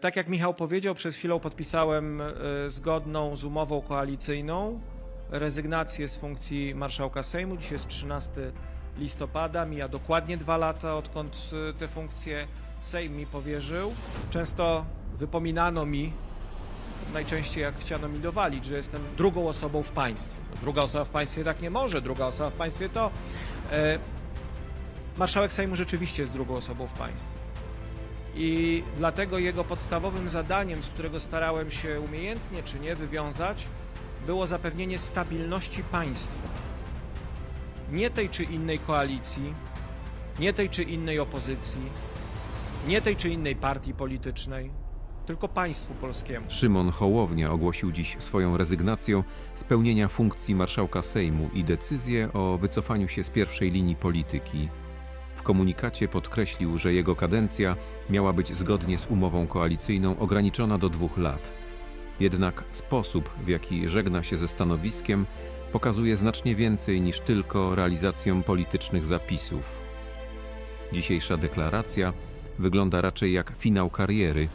Tak jak Michał powiedział, przed chwilą podpisałem e, zgodną z umową koalicyjną rezygnację z funkcji marszałka Sejmu. Dzisiaj jest 13 listopada, mija dokładnie dwa lata, odkąd e, tę funkcję Sejm mi powierzył. Często wypominano mi, najczęściej jak chciano mi dowalić, że jestem drugą osobą w państwie. No, Druga osoba w państwie tak nie może, druga osoba w państwie to. E, marszałek Sejmu rzeczywiście jest drugą osobą w państwie. I dlatego jego podstawowym zadaniem, z którego starałem się umiejętnie czy nie wywiązać, było zapewnienie stabilności państwa. Nie tej czy innej koalicji, nie tej czy innej opozycji, nie tej czy innej partii politycznej, tylko państwu polskiemu. Szymon Hołownia ogłosił dziś swoją rezygnację z pełnienia funkcji marszałka Sejmu i decyzję o wycofaniu się z pierwszej linii polityki. W komunikacie podkreślił, że jego kadencja miała być zgodnie z umową koalicyjną ograniczona do dwóch lat. Jednak sposób, w jaki żegna się ze stanowiskiem, pokazuje znacznie więcej niż tylko realizację politycznych zapisów. Dzisiejsza deklaracja wygląda raczej jak finał kariery,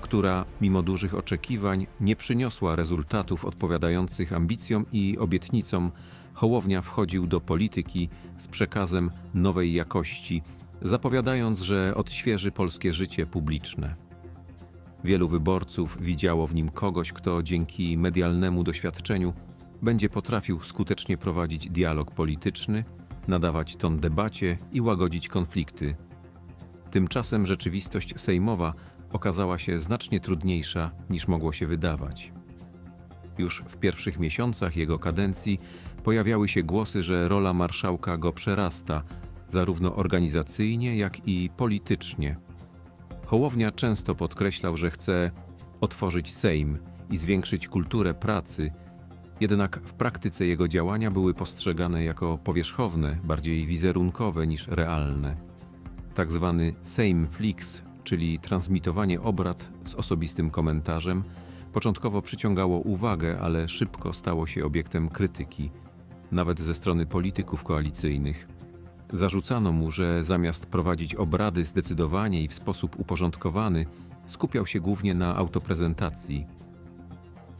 która, mimo dużych oczekiwań, nie przyniosła rezultatów odpowiadających ambicjom i obietnicom, Hołownia wchodził do polityki z przekazem nowej jakości, zapowiadając, że odświeży polskie życie publiczne. Wielu wyborców widziało w nim kogoś, kto dzięki medialnemu doświadczeniu będzie potrafił skutecznie prowadzić dialog polityczny, nadawać ton debacie i łagodzić konflikty. Tymczasem rzeczywistość sejmowa okazała się znacznie trudniejsza niż mogło się wydawać. Już w pierwszych miesiącach jego kadencji pojawiały się głosy, że rola marszałka go przerasta, zarówno organizacyjnie, jak i politycznie. Hołownia często podkreślał, że chce otworzyć Sejm i zwiększyć kulturę pracy, jednak w praktyce jego działania były postrzegane jako powierzchowne, bardziej wizerunkowe niż realne. Tak zwany Sejm Flix, czyli transmitowanie obrad z osobistym komentarzem, początkowo przyciągało uwagę, ale szybko stało się obiektem krytyki, nawet ze strony polityków koalicyjnych. Zarzucano mu, że zamiast prowadzić obrady zdecydowanie i w sposób uporządkowany, skupiał się głównie na autoprezentacji.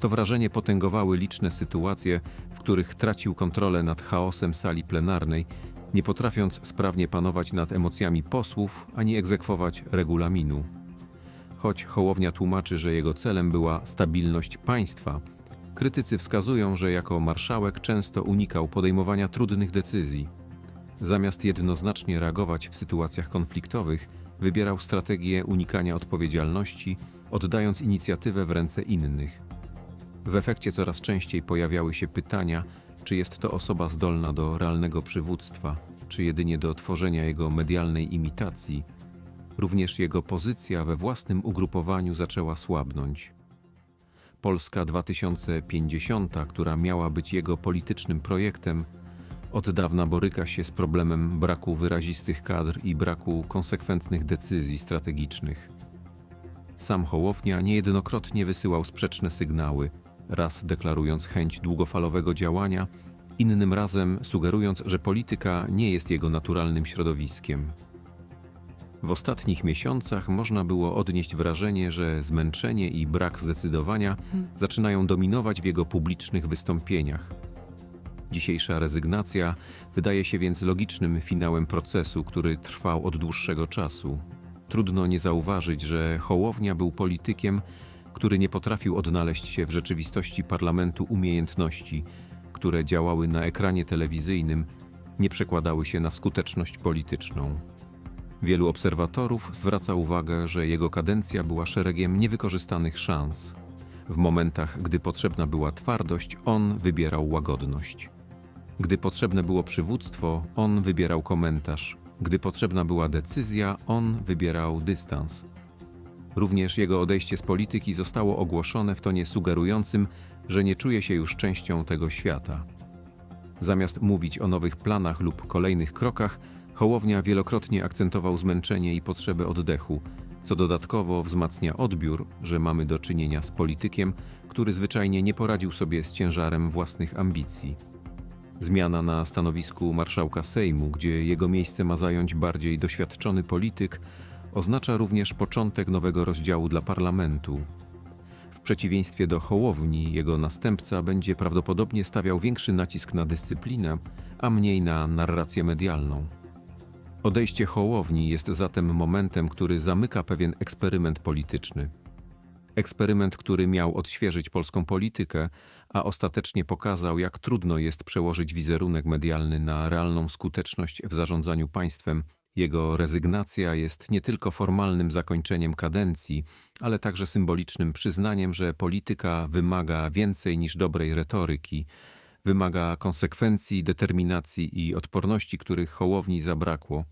To wrażenie potęgowały liczne sytuacje, w których tracił kontrolę nad chaosem sali plenarnej, nie potrafiąc sprawnie panować nad emocjami posłów ani egzekwować regulaminu. Choć Hołownia tłumaczy, że jego celem była stabilność państwa, krytycy wskazują, że jako marszałek często unikał podejmowania trudnych decyzji. Zamiast jednoznacznie reagować w sytuacjach konfliktowych, wybierał strategię unikania odpowiedzialności, oddając inicjatywę w ręce innych. W efekcie coraz częściej pojawiały się pytania, czy jest to osoba zdolna do realnego przywództwa, czy jedynie do tworzenia jego medialnej imitacji. Również jego pozycja we własnym ugrupowaniu zaczęła słabnąć. Polska 2050, która miała być jego politycznym projektem, od dawna boryka się z problemem braku wyrazistych kadr i braku konsekwentnych decyzji strategicznych. Sam Hołownia niejednokrotnie wysyłał sprzeczne sygnały, raz deklarując chęć długofalowego działania, innym razem sugerując, że polityka nie jest jego naturalnym środowiskiem. W ostatnich miesiącach można było odnieść wrażenie, że zmęczenie i brak zdecydowania zaczynają dominować w jego publicznych wystąpieniach. Dzisiejsza rezygnacja wydaje się więc logicznym finałem procesu, który trwał od dłuższego czasu. Trudno nie zauważyć, że Hołownia był politykiem, który nie potrafił odnaleźć się w rzeczywistości parlamentu umiejętności, które działały na ekranie telewizyjnym, nie przekładały się na skuteczność polityczną. Wielu obserwatorów zwraca uwagę, że jego kadencja była szeregiem niewykorzystanych szans. W momentach, gdy potrzebna była twardość, on wybierał łagodność. Gdy potrzebne było przywództwo, on wybierał komentarz. Gdy potrzebna była decyzja, on wybierał dystans. Również jego odejście z polityki zostało ogłoszone w tonie sugerującym, że nie czuje się już częścią tego świata. Zamiast mówić o nowych planach lub kolejnych krokach, Hołownia wielokrotnie akcentował zmęczenie i potrzebę oddechu, co dodatkowo wzmacnia odbiór, że mamy do czynienia z politykiem, który zwyczajnie nie poradził sobie z ciężarem własnych ambicji. Zmiana na stanowisku marszałka Sejmu, gdzie jego miejsce ma zająć bardziej doświadczony polityk, oznacza również początek nowego rozdziału dla parlamentu. W przeciwieństwie do Hołowni, jego następca będzie prawdopodobnie stawiał większy nacisk na dyscyplinę, a mniej na narrację medialną. Odejście Hołowni jest zatem momentem, który zamyka pewien eksperyment polityczny. Eksperyment, który miał odświeżyć polską politykę, a ostatecznie pokazał, jak trudno jest przełożyć wizerunek medialny na realną skuteczność w zarządzaniu państwem. Jego rezygnacja jest nie tylko formalnym zakończeniem kadencji, ale także symbolicznym przyznaniem, że polityka wymaga więcej niż dobrej retoryki, wymaga konsekwencji, determinacji i odporności, których Hołowni zabrakło.